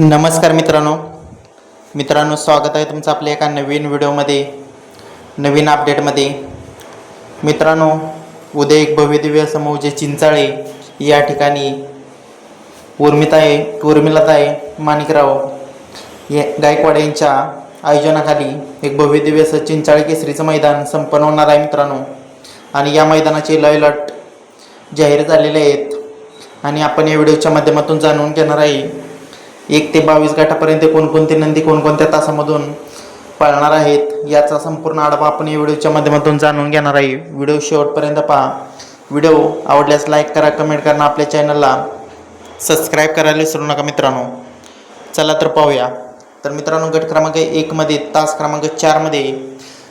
नमस्कार मित्रांनो. मित्रांनो स्वागत आहे तुमचं आपल्या एका नवीन व्हिडिओमध्ये नवीन अपडेटमध्ये. मित्रांनो उद्या एक भव्यदिव्य समूह जे चिंचाळे या ठिकाणी उर्मिताई आहे माणिकराव या गायकवाड यांच्या आयोजनाखाली एक भव्यदिव्य असं चिंचाळे केसरीचं मैदान संपन्न होणार आहे मित्रांनो. आणि या मैदानाचे लयलट जाहीर झालेले आहेत. आणि आपण या व्हिडिओच्या माध्यमातून जाणून घेणार आहे एक ते बावीस गटापर्यंत कोणकोणते नंदी कोणकोणत्या तासामधून पाळणार आहेत याचा संपूर्ण आढावा आपण या व्हिडिओच्या माध्यमातून जाणून घेणार आहे. व्हिडिओ शेवटपर्यंत पहा. व्हिडिओ आवडल्यास लाईक करा कमेंट करा आपल्या चॅनलला सबस्क्राईब करायला विसरू नका मित्रांनो. चला तर पाहूया. तर मित्रांनो गट क्रमांक एकमध्ये तास क्रमांक चारमध्ये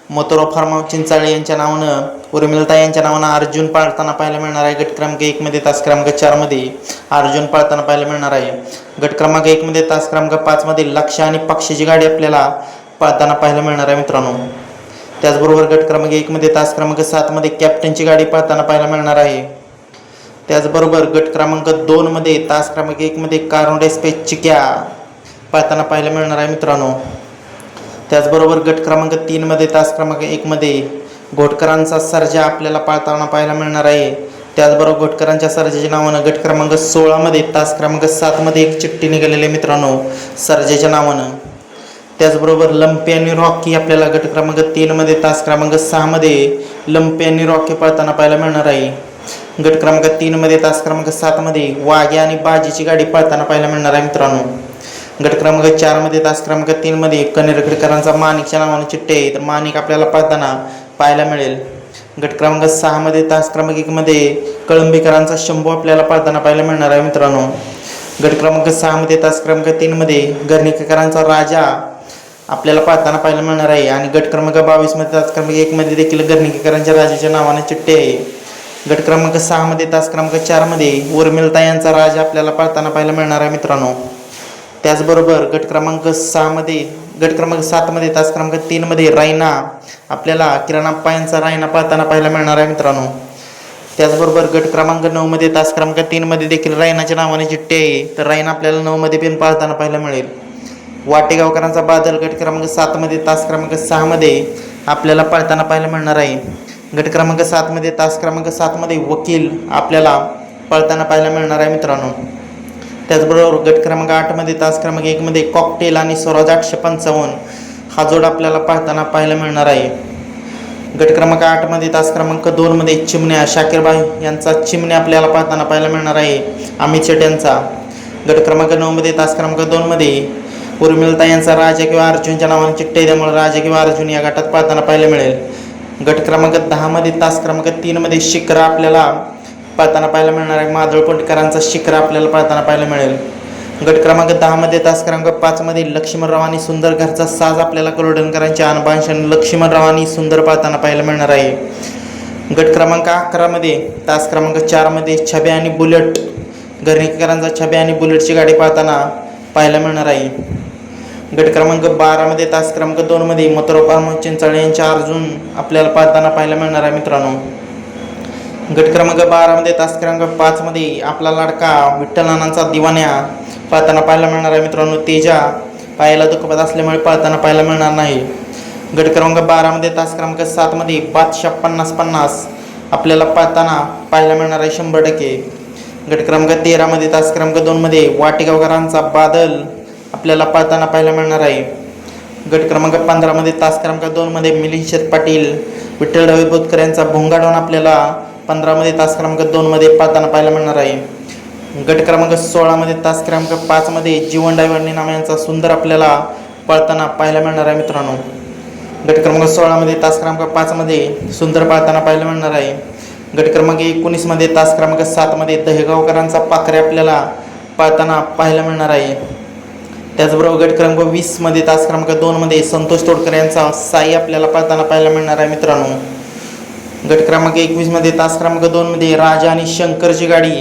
मोतोरो फार्म चिंचाळे यांच्या नावानं उर्मिलता यांच्या नावानं अर्जुन पाळताना पाहायला मिळणार आहे गट क्रमांक एकमध्ये तास क्रमांक चारमध्ये अर्जुन पाळताना पाहायला मिळणार आहे गट क्रमांक एकमध्ये तास क्रमांक पाचमध्ये लक्ष आणि पक्षीची गाडी आपल्याला पाळताना पाहायला मिळणार आहे मित्रांनो. त्याचबरोबर गट क्रमांक एकमध्ये तास क्रमांक सातमध्ये कॅप्टनची गाडी पाळताना पाहायला मिळणार आहे. त्याचबरोबर गट क्रमांक दोनमध्ये तास क्रमांक एकमध्ये कारोंडे स्पेस चिक्या पाळताना पाहायला मिळणार आहे मित्रांनो. त्याचबरोबर गट क्रमांक तीनमध्ये तास क्रमांक एकमध्ये घोटकरांचा सर्जा आपल्याला पाळताना पाहायला मिळणार आहे. त्याचबरोबर घोटकरांच्या सर्जेच्या नावानं गट क्रमांक सोळामध्ये तास क्रमांक सातमध्ये एक चिठ्ठी निघालेली आहे मित्रांनो सर्जेच्या नावानं. त्याचबरोबर लंपी आणि रॉकी आपल्याला गट क्रमांक तीनमध्ये तास क्रमांक सहामध्ये लंपी आणि रॉकी पळताना पाहायला मिळणार आहे. गट क्रमांक तीनमध्ये तास क्रमांक सातमध्ये वाघ्या आणि बाजीची गाडी पळताना पाहायला मिळणार आहे मित्रांनो. गट क्रमांक चारमध्ये तास क्रमांक तीनमध्ये कनेरगडकरांचा माणिकच्या नावाने चिठ्ठी आहे. तर माणिक आपल्याला पाहताना पाहायला मिळेल. गट क्रमांक सहामध्ये तास क्रमांक एकमध्ये कळंबीकरांचा शंभू आपल्याला पाहताना पाहायला मिळणार आहे मित्रांनो. गट क्रमांक सहामध्ये तास क्रमांक तीनमध्ये गर्णिकेकरांचा राजा आपल्याला पाहताना पाहायला मिळणार आहे. आणि गट क्रमांक बावीसमध्ये तास क्रमांक एकमध्ये देखील गर्णिकेकरांच्या राजाच्या नावाने चिठ्ठी आहे. गट क्रमांक सहामध्ये तास क्रमांक चारमध्ये उर्मिलता यांचा राजा आपल्याला पाळताना पाहायला मिळणार आहे मित्रांनो. त्याचबरोबर गट क्रमांक सहामध्ये गट क्रमांक सातमध्ये तास क्रमांक तीनमध्ये रायना आपल्याला किराणा पायांचा रायना पाळताना पाहायला मिळणार आहे मित्रांनो. त्याचबरोबर गट क्रमांक नऊमध्ये तास क्रमांक तीनमध्ये देखील रायनाच्या नावाने चिठ्ठी आहे. तर रायना आपल्याला नऊमध्ये पण पाळताना पाहायला मिळेल. वाटेगावकरांचा बादल गट क्रमांक सातमध्ये तास क्रमांक सहामध्ये आपल्याला पाळताना पाहायला मिळणार आहे. गट क्रमांक सातमध्ये तास क्रमांक सातमध्ये वकील आपल्याला पळताना पाहायला मिळणार आहे मित्रांनो. त्याचबरोबर गट क्रमांक आठमध्ये तास क्रमांक एकमध्ये कॉकटेल आणि स्वराज आठशे पंचावन्न हा जोड आपल्याला पाहताना पाहायला मिळणार आहे. गट क्रमांक आठमध्ये तास क्रमांक दोनमध्ये चिमण्या शाकीरबाई यांचा चिमण्या आपल्याला पाहताना पाहायला मिळणार आहे. अमित शेट यांचा. गट क्रमांक नऊमध्ये तास क्रमांक दोनमध्ये उर्मिलता यांचा राजा किंवा अर्जुनच्या नावाने चिठ्ठी आहे त्यामुळे राजा किंवा अर्जुन या गटात पाहताना पाहायला मिळेल. गट क्रमांक दहामध्ये तास क्रमांक तीनमध्ये शिखरा आपल्याला पाळताना पाहायला मिळणार आहे. माधव शिखर आपल्याला पाळताना पाहायला मिळेल. गट क्रमांक दहामध्ये तास क्रमांक पाचमध्ये लक्ष्मणराव आणि सुंदर घरचा साज आपल्याला करोडणकरांच्या अनभाषण लक्ष्मणराव आणि सुंदर पाळताना पाहायला मिळणार आहे. गट क्रमांक अकरामध्ये तास क्रमांक चारमध्ये छबे आणि बुलेट घरणीकरांचा छबे आणि बुलेटची गाडी पाहताना पाहायला मिळणार आहे. गट क्रमांक बारामध्ये तास क्रमांक दोनमध्ये मथुरा चिंचाळे यांच्या अर्जुन आपल्याला पाळताना पाहायला मिळणार आहे मित्रांनो. गट क्रमांक बारामध्ये तास क्रमांक पाचमध्ये आपला लाडका विठ्ठलानांचा दिवाण्या पाळताना पाहायला मिळणार आहे मित्रांनो तेजा. पायाला दुखपत असल्यामुळे पाळताना पाहायला मिळणार नाही. गट क्रमांक बारामध्ये तास क्रमांक सातमध्ये पाचशे पन्नास पन्नास आपल्याला पाळताना पाहायला मिळणार आहे शंभर टक्के. गट क्रमांक तेरामध्ये तास क्रमांक दोनमध्ये वाटेगावकरांचा बादल आपल्याला पाळताना पाहायला मिळणार आहे. गट क्रमांक पंधरामध्ये तास क्रमांक दोनमध्ये मिलिंद शेठ पाटील विठ्ठल रवी बोतकर यांचा भोंगाडवून आपल्याला पंधरामध्ये तास क्रमांक दोनमध्ये पाळताना पाहायला मिळणार आहे. गट क्रमांक सोळामध्ये तास क्रमांक पाचमध्ये जीवन डायव्हरनी नाम यांचा सुंदर आपल्याला पळताना पाहायला मिळणार आहे मित्रांनो. गट क्रमांक सोळामध्ये तास क्रमांक पाचमध्ये सुंदर पाळताना पाहायला मिळणार आहे. गट क्रमांक एकोणीसमध्ये तास क्रमांक सातमध्ये दहेगावकरांचा पाखरे आपल्याला पाळताना पाहायला मिळणार आहे. त्याचबरोबर गट क्रमांक वीसमध्ये तास क्रमांक दोनमध्ये संतोष तोडकर यांचा साई आपल्याला पाळताना पाहायला मिळणार आहे मित्रांनो. गट क्रमांक एकवीसमध्ये तास क्रमांक दोनमध्ये राजा आणि शंकरची गाडी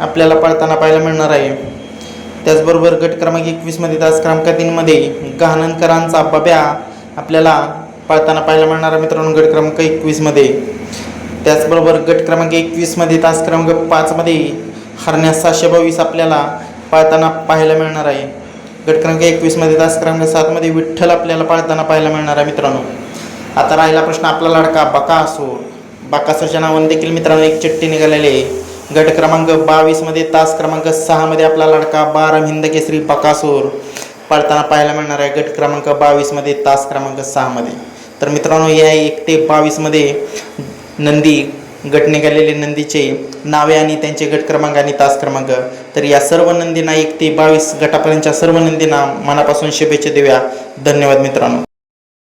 आपल्याला पळताना पाहायला मिळणार आहे. त्याचबरोबर गट क्रमांक एकवीसमध्ये तास क्रमांक तीनमध्ये गहाणनकरांचा बब्या आपल्याला पळताना पाहायला मिळणार आहे मित्रांनो गट क्रमांक एकवीसमध्ये त्याचबरोबर गट क्रमांक एकवीसमध्ये तास क्रमांक पाचमध्ये हरण्या सहाशे बावीस आपल्याला पाळताना पाहायला मिळणार आहे. गट क्रमांक एकवीसमध्ये तास क्रमांक सातमध्ये विठ्ठल आपल्याला पाळताना पाहायला मिळणार आहे मित्रांनो. आता राहिला प्रश्न आपला लाडका असो. बाकासूरच्या नावाने देखील मित्रांनो एक चिठ्ठी निघालेली आहे. गट क्रमांक बावीसमध्ये तास क्रमांक सहामध्ये आपला लडका बारा हिंद केसरी बकासूर. पाळताना पाहायला मिळणार आहे गट क्रमांक बावीसमध्ये तास क्रमांक सहामध्ये तर मित्रांनो या एक ते बावीसमध्ये नंदी गट निघालेले नंदीचे नावे आणि त्यांचे गट क्रमांक आणि तास क्रमांक. तर या सर्व नंदींना एक ते बावीस गटापर्यंतच्या सर्व नंदींना मनापासून शुभेच्छा देऊया. धन्यवाद मित्रांनो.